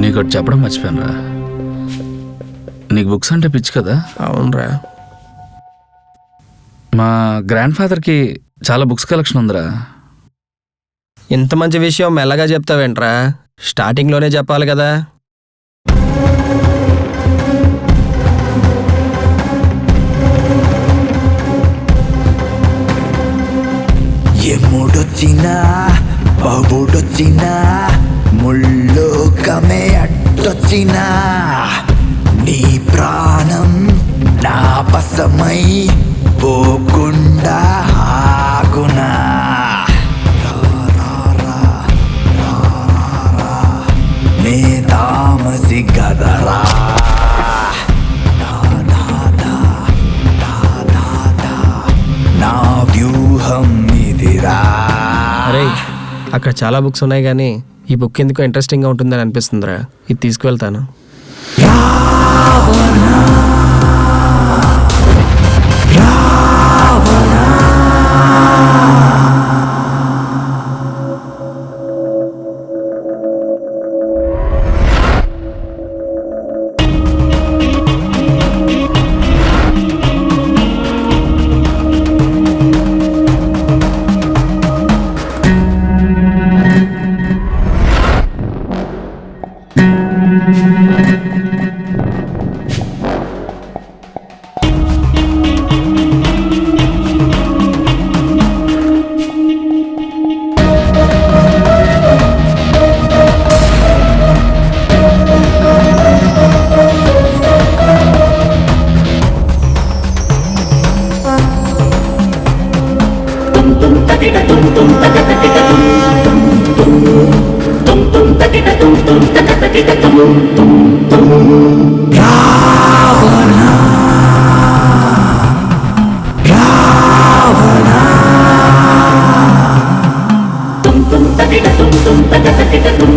నీకు చెప్పడం మర్చిపోయాను రా నీకు బుక్స్ అంటే పిచ్చి కదా? అవునరా. మా గ్రాండ్ ఫాదర్కి చాలా బుక్స్ కలెక్షన్ ఉందిరా. ఇంత మంచి విషయం మెల్లగా చెప్తావేంట్రా? స్టార్టింగ్లోనే చెప్పాలి కదా. ఎముడొచ్చినా బాబుడొచ్చినా ముల్లోకమే అట్టొచ్చినా నీ ప్రాణం నా పసమై పోకుండా ఆగునా. నే తామసి నా వ్యూహం ఇదిరా. అరే అక్కడ చాలా బుక్స్ ఉన్నాయి కానీ ఈ బుక్ ఎందుకో ఇంట్రెస్టింగ్గా ఉంటుందని అనిపిస్తుందిరా. ఇది తీసుకువెళ్తాను. tum tum ta ta tum tum ta ta ta ta tum Ravana Ravana Tum Tum తగిడ Tum Tum తగ తగిడ తుం